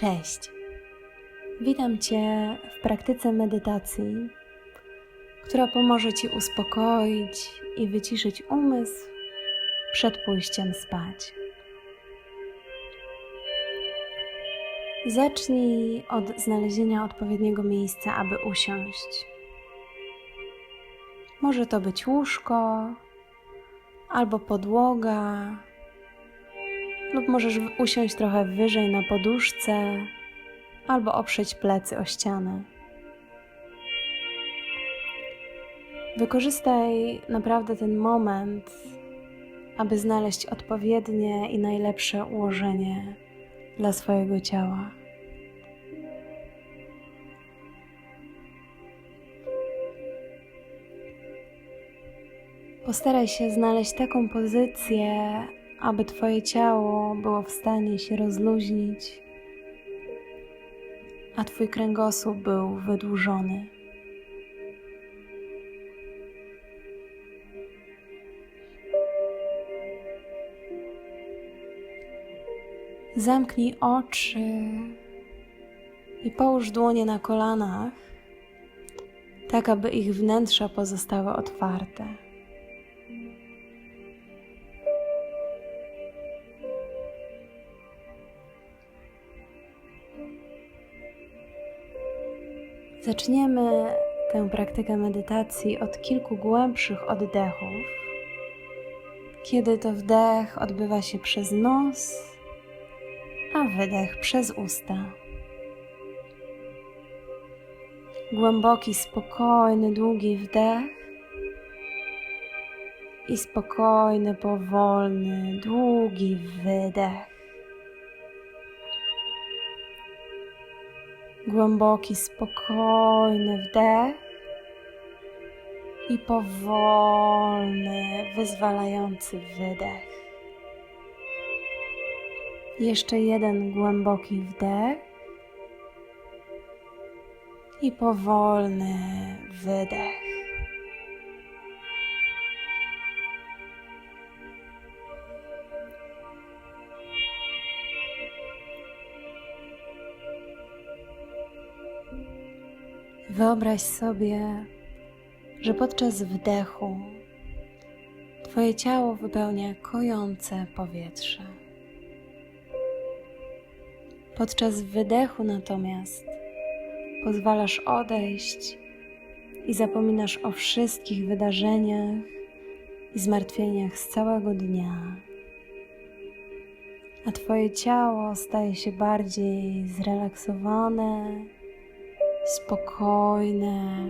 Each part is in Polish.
Cześć. Witam Cię w praktyce medytacji, która pomoże Ci uspokoić i wyciszyć umysł przed pójściem spać. Zacznij od znalezienia odpowiedniego miejsca, aby usiąść. Może to być łóżko albo podłoga, lub możesz usiąść trochę wyżej na poduszce albo oprzeć plecy o ścianę. Wykorzystaj naprawdę ten moment, aby znaleźć odpowiednie i najlepsze ułożenie dla swojego ciała. Postaraj się znaleźć taką pozycję, aby Twoje ciało było w stanie się rozluźnić, a Twój kręgosłup był wydłużony. Zamknij oczy i połóż dłonie na kolanach, tak aby ich wnętrza pozostały otwarte. Zaczniemy tę praktykę medytacji od kilku głębszych oddechów. Kiedy to wdech odbywa się przez nos, a wydech przez usta. Głęboki, spokojny, długi wdech i spokojny, powolny, długi wydech. Głęboki, spokojny wdech i powolny, wyzwalający wydech. Jeszcze jeden głęboki wdech i powolny wydech. Wyobraź sobie, że podczas wdechu Twoje ciało wypełnia kojące powietrze. Podczas wydechu natomiast pozwalasz odejść i zapominasz o wszystkich wydarzeniach i zmartwieniach z całego dnia. A Twoje ciało staje się bardziej zrelaksowane, spokojne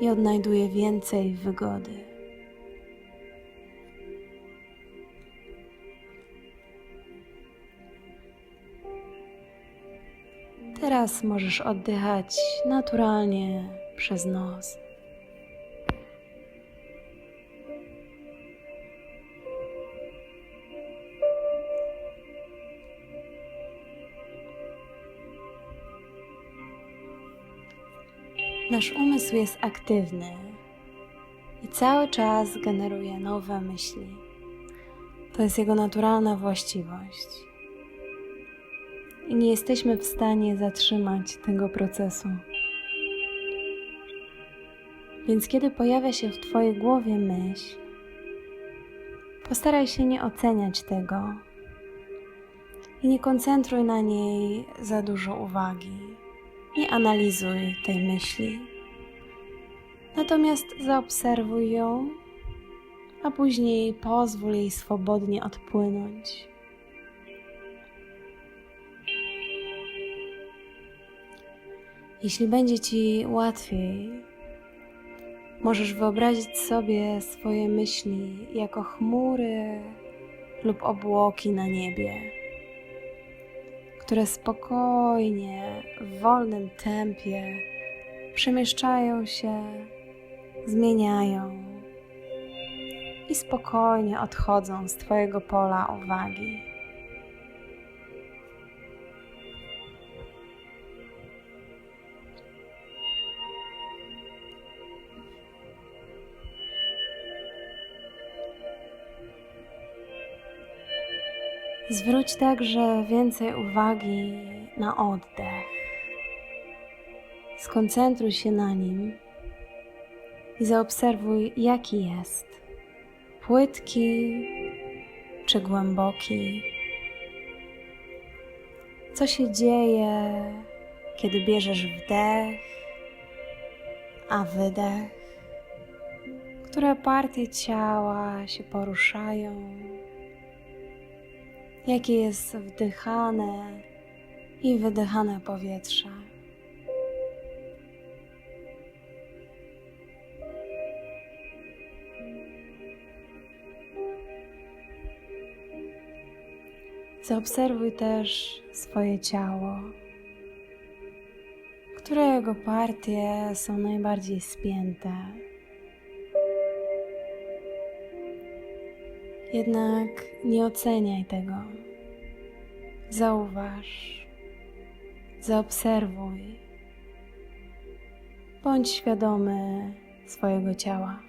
i odnajduje więcej wygody. Teraz możesz oddychać naturalnie przez nos. Nasz umysł jest aktywny i cały czas generuje nowe myśli. To jest jego naturalna właściwość. I nie jesteśmy w stanie zatrzymać tego procesu. Więc kiedy pojawia się w Twojej głowie myśl, postaraj się nie oceniać tego i nie koncentruj na niej za dużo uwagi. Nie analizuj tej myśli. Natomiast zaobserwuj ją, a później pozwól jej swobodnie odpłynąć. Jeśli będzie Ci łatwiej, możesz wyobrazić sobie swoje myśli jako chmury lub obłoki na niebie, które spokojnie, w wolnym tempie przemieszczają się, zmieniają i spokojnie odchodzą z Twojego pola uwagi. Zwróć także więcej uwagi na oddech. Skoncentruj się na nim i zaobserwuj, jaki jest. Płytki czy głęboki. Co się dzieje, kiedy bierzesz wdech, a wydech? Które partie ciała się poruszają? Jakie jest wdychane i wydychane powietrze? Zaobserwuj też swoje ciało, które jego partie są najbardziej spięte. Jednak nie oceniaj tego. Zauważ, zaobserwuj. Bądź świadomy swojego ciała.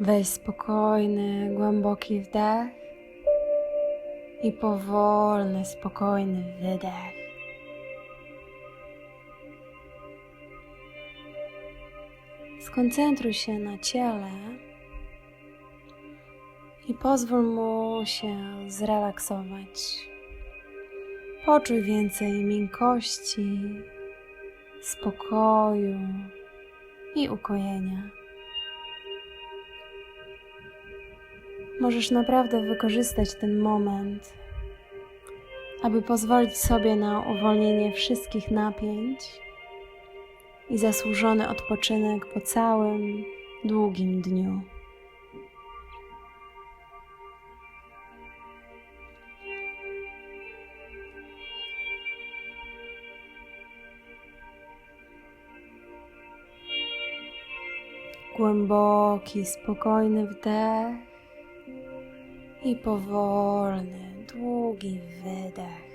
Weź spokojny, głęboki wdech i powolny, spokojny wydech. Skoncentruj się na ciele i pozwól mu się zrelaksować. Poczuj więcej miękkości, spokoju i ukojenia. Możesz naprawdę wykorzystać ten moment, aby pozwolić sobie na uwolnienie wszystkich napięć i zasłużony odpoczynek po całym długim dniu. Głęboki, spokojny wdech i powolny, długi wydech.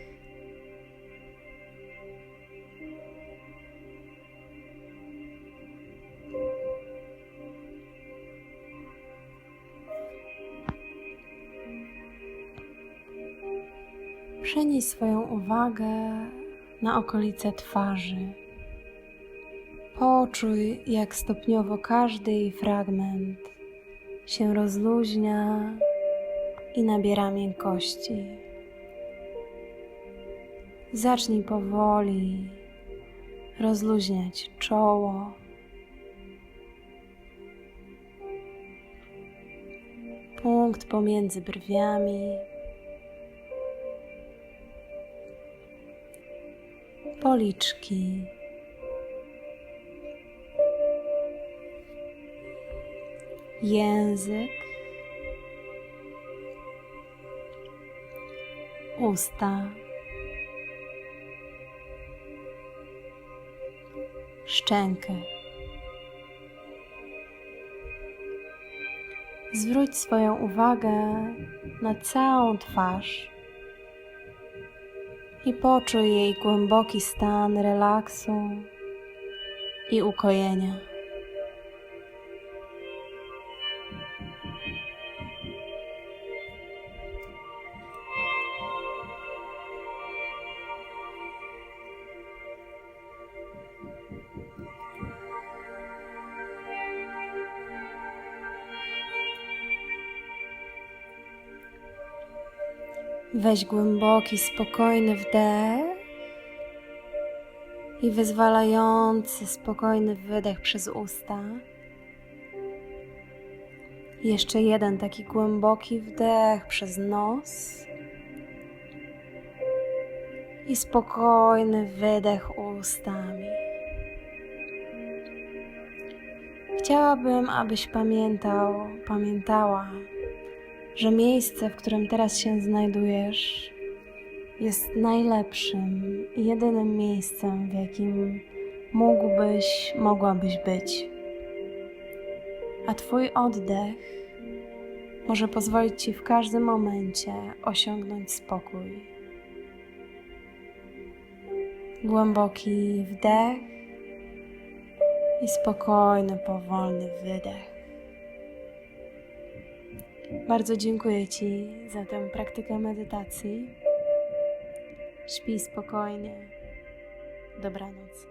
Przenieś swoją uwagę na okolice twarzy. Poczuj, jak stopniowo każdy jej fragment się rozluźnia i nabiera miękkości. Zacznij powoli rozluźniać czoło. Punkt pomiędzy brwiami. Policzki. Język. usta, szczękę. Zwróć swoją uwagę na całą twarz i poczuj jej głęboki stan relaksu i ukojenia. Weź głęboki, spokojny wdech i wyzwalający, spokojny wydech przez usta. Jeszcze jeden taki głęboki wdech przez nos i spokojny wydech ustami. Chciałabym, abyś pamiętał, pamiętała, że miejsce, w którym teraz się znajdujesz, jest najlepszym i jedynym miejscem, w jakim mógłbyś, mogłabyś być. A Twój oddech może pozwolić Ci w każdym momencie osiągnąć spokój. Głęboki wdech i spokojny, powolny wydech. Bardzo dziękuję Ci za tę praktykę medytacji. Śpij spokojnie. Dobranoc.